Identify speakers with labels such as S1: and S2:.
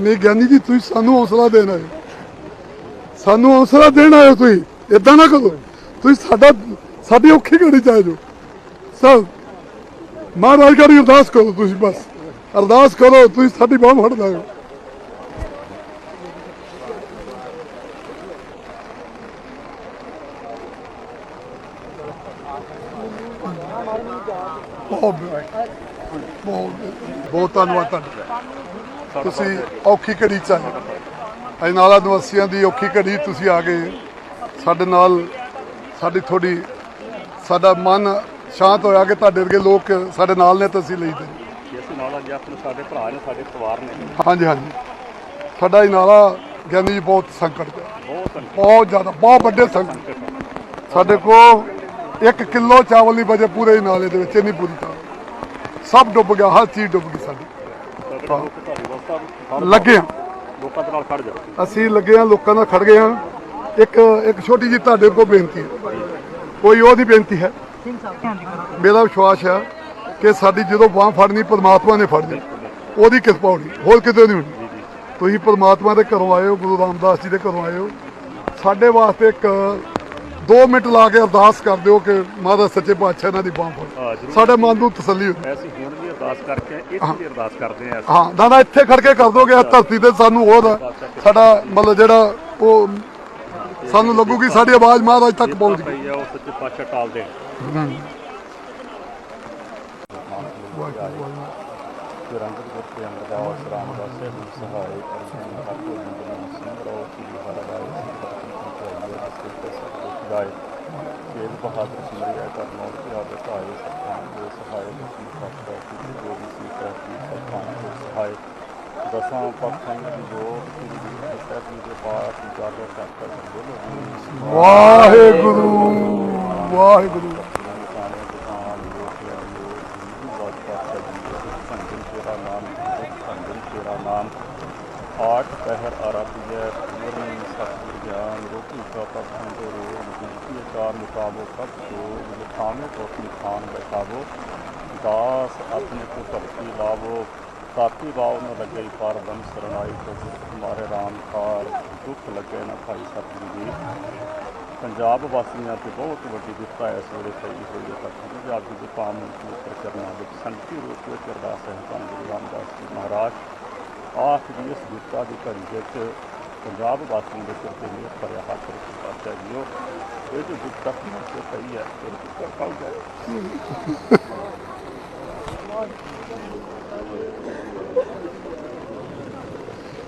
S1: ਨਹੀਂ, ਗਿਆਨੀ ਜੀ, ਤੁਸੀਂ ਸਾਨੂੰ ਹੌਸਲਾ ਦੇਣ ਆਏ। ਸਾਨੂੰ ਹੌਸਲਾ ਦੇਣ ਆਏ ਤੁਸੀਂ। ਇਦਾਂ ਨਾ ਕਰੋ। ਤੁਸੀਂ ਸਾਡਾ ਸਾਡੀ ਔਖੀ ਘੜੀ ਚ ਆਏ ਸਭ। ਮਹਾਰਾਜ ਕਰੀ ਅਰਦਾਸ ਕਰੋ ਤੁਸੀਂ ਬਸ। ਅਰਦਾਸ ਕਰੋ, ਤੁਸੀਂ ਸਾਡੀ ਬਾਹ ਫੜ ਲਾਓ ਬਹੁਤ ਬਹੁਤ ਬਹੁਤ ਧੰਨਵਾਦ ਤੁਹਾਡਾ। ਤੁਸੀਂ ਔਖੀ ਘੜੀ ਚ ਆਏ। ਅਸੀਂ ਨਾਲਾ ਨਿਵਾਸੀਆਂ ਦੀ ਔਖੀ ਘੜੀ ਤੁਸੀਂ ਆ ਗਏ। ਸਾਡੇ ਨਾਲ ਸਾਡੀ ਥੋੜੀ ਸਾਡਾ ਮਨ ਸ਼ਾਂਤ ਹੋਇਆ ਕਿ ਤੁਹਾਡੇ ਵਰਗੇ ਲੋਕ ਸਾਡੇ ਨਾਲ ਨੇ ਤਾਂ ਅਸੀਂ ਲਈ ਦੇ।
S2: ਇਸ ਨਾਲ ਅੱਜ ਆਪਣੇ ਸਾਡੇ ਭਰਾ ਨੇ ਸਾਡੇ ਪਰਿਵਾਰ ਨੇ।
S1: ਹਾਂਜੀ ਹਾਂਜੀ। ਸਾਡਾ ਇਹ ਨਾਲਾ ਗਿਆਨੀ ਜੀ ਬਹੁਤ ਸੰਕਟ ਚ।
S2: ਬਹੁਤ ਸੰਕਟ।
S1: ਬਹੁਤ ਜ਼ਿਆਦਾ ਬਹੁਤ ਵੱਡੇ ਸੰਕਟ। ਸਾਡੇ ਕੋਲ 1 ਕਿਲੋ ਚਾਵਲ ਨਹੀਂ ਬਚੇ ਪੂਰੇ ਨਾਲੇ ਦੇ ਵਿੱਚ ਇੰਨੀ ਬੁਰੀ ਤਰ੍ਹਾਂ ਸਭ ਡੁੱਬ ਗਿਆ ਹਰ ਚੀਜ਼ ਡੁੱਬ ਗਈ ਸਾਡੀ। ਲੱਗੇ ਹਾਂ
S2: ਲੋਕਾਂ ਦੇ ਨਾਲ ਖੜ ਜਾਓ।
S1: ਅਸੀਂ ਲੱਗੇ ਹਾਂ ਲੋਕਾਂ ਨਾਲ ਖੜ ਗਏ ਹਾਂ ਇੱਕ ਇੱਕ ਛੋਟੀ ਜਿਹੀ ਤੁਹਾਡੇ ਕੋਲ ਬੇਨਤੀ ਹੈ। ਕੋਈ ਉਹਦੀ ਬੇਨਤੀ ਹੈ। ਮੇਰਾ ਵਿਸ਼ਵਾਸ ਹੈ ਕਿ ਸਾਡੀ ਜਦੋਂ ਬਾਹ ਫੜਨੀ ਪਰਮਾਤਮਾ ਨੇ ਫੜਨੀ ਉਹਦੀ ਕਿਰਪਾ ਹੋਣੀ ਹੋਰ ਕਿਤੇ ਨਹੀਂ ਹੋਣੀ। ਤੁਸੀਂ ਪਰਮਾਤਮਾ ਦੇ ਘਰੋਂ ਆਏ ਹੋ ਗੁਰੂ ਰਾਮਦਾਸ ਜੀ ਦੇ ਘਰੋਂ ਆਏ ਹੋ। ਸਾਡੇ ਵਾਸਤੇ ਇੱਕ 2 ਮਿੰਟ ਲਾ ਕੇ ਅਰਦਾਸ ਕਰ ਦਿਓ ਕਿ ਮਹਾਰਾਜ ਸੱਚੇ ਪਾਤਸ਼ਾਹ ਇਹਨਾਂ ਦੀ ਬਾਹ ਫੜ। ਸਾਡੇ ਮਨ ਨੂੰ ਤਸੱਲੀ ਹੋਵੇ।
S2: ਅਸੀਂ ਹੁਣ ਵੀ ਅਰਦਾਸ ਕਰਕੇ ਇੱਥੇ ਵੀ ਅਰਦਾਸ ਕਰਦੇ ਹਾਂ
S1: ਹਾਂ ਦਾਦਾ ਇੱਥੇ ਖੜ ਕੇ ਕਰ ਦੋਗੇ ਇਸ ਧਰਤੀ ਤੇ ਸਾਨੂੰ ਹੋਰ ਸਾਡਾ ਮਤਲਬ ਜਿਹੜਾ ਉਹ ਸਾਨੂੰ ਲੱਗੂਗੀ ਸਾਡੀ ਆਵਾਜ਼ ਮਹਾਰਾਜ ਤੱਕ ਪਹੁੰਚ ਗਈ।
S2: ਪਈ ਆ ਉਹ ਸੱਚੇ ਪਾਤਸ਼ਾਹ ਟਾਲ ਦੇ ਰੰਗਤ ਗੁਰ ਕੇ ਅੰਮ੍ਰਿਤਦਾਸ ਰਾਮਦਾਸ ਸਾਹਿਬ ਨੂੰ ਸਹਾਇ ਕਰਨ ਹਰ ਕੋਈ ਨੂੰ ਸੰਗਰੋ ਕੀ ਹਰ ਰਾਏ ਗਾਏ ਤੇਗ ਬਹਾਦਰ ਸਿਮਰਿਆ ਕਰਨੌਰ ਕੀ ਆਦਤ ਆਏ ਸਤਿਆਂ ਦੇ ਸਹਾਇ ਦੀ ਸਤਿ ਕੀ ਜੋ ਵੀ ਸੀ ਪ੍ਰਤੀ ਸਤਿਆਂ ਦੇ ਸਹਾਇ ਦਸਾਂ ਪੱਖਾਂ ਦੀ ਜੋਤ ਸ੍ਰੀ ਗੁਰੂ ਸਾਹਿਬ ਜੀ ਦੇ ਪਾਸ ਜਾਗੋ ਤੱਕ ਬੋਲੋ
S1: ਵਾਹਿਗੁਰੂ ਵਾਹਿਗੁਰੂ
S2: ਸਾਰੇ ਦੁਕਾਨ ਲੋਕਿਆ ਲੋਕ ਬਾਤ ਪਾਤਸ਼ਾਹ ਜੀ ਭੰਜਨ ਤੇਰਾ ਨਾਮ ਭੰਜਨ ਤੇਰਾ ਨਾਮ ਆਠ ਪਹਿਰ ਆਰਾਧਿਆ ਪੂਰਨ ਸਤਿ ਗਿਆਨ ਰੋਟੀ ਕਾ ਪਖੰਡ ਰੋ ਜਿਸਕੇ ਚਾਰ ਮੁਕਾਬੋ ਕਬ ਸੋ ਲਿਖਾਵੇਂ ਕੋ ਆਪਣੀ ਖਾਨ ਬੈਠਾਵੋ ਦਾਸ ਆਪਣੇ ਕੋ ਭਗਤੀ ਲਾਵੋ ਸਾਥੀ ਬਾਉ ਨ ਲੱਗੇ ਪਾਰ ਬਨ ਸਰਣਾਈ ਕੋ ਗੁਰ ਤੁਮਾਰੇ ਰਾਮ ਕਾਰ ਦੁੱਖ ਲੱਗੇ ਨਾ ਭਾਈ ਸਤਿਗੁਰੂ ਜੀ ਪੰਜਾਬ ਵਾਸੀਆਂ ਤੇ ਬਹੁਤ ਵੱਡੀ ਵਿਪਤਾ ਇਸ ਵੇਲੇ ਪਈ ਹੋਈ ਹੈ ਤੱਕ ਪੰਜਾਬ ਦੀ ਜਪਾਨ ਨੂੰ ਪਵਿੱਤਰ ਕਰਨਾ ਵਿੱਚ ਸੰਗਤੀ ਰੂਪ ਆਖਰੀ ਇਸ ਵਿਪਤਾ ਦੀ ਘੜੀ ਵਿੱਚ ਪੰਜਾਬ ਵਾਸੀਆਂ ਦੇ ਸਿਰ ਤੇ ਮੇਰ ਭਰਿਆ ਹੱਥ ਰੱਖ ਪਾਤਸ਼ਾਹ ਇਹ ਜੋ ਵਿਪਤਾ ਤੇ ਪਈ ਹੈ, ਇਹ ਵਿਪਤਾ ਕੱਲ ਜਾਏ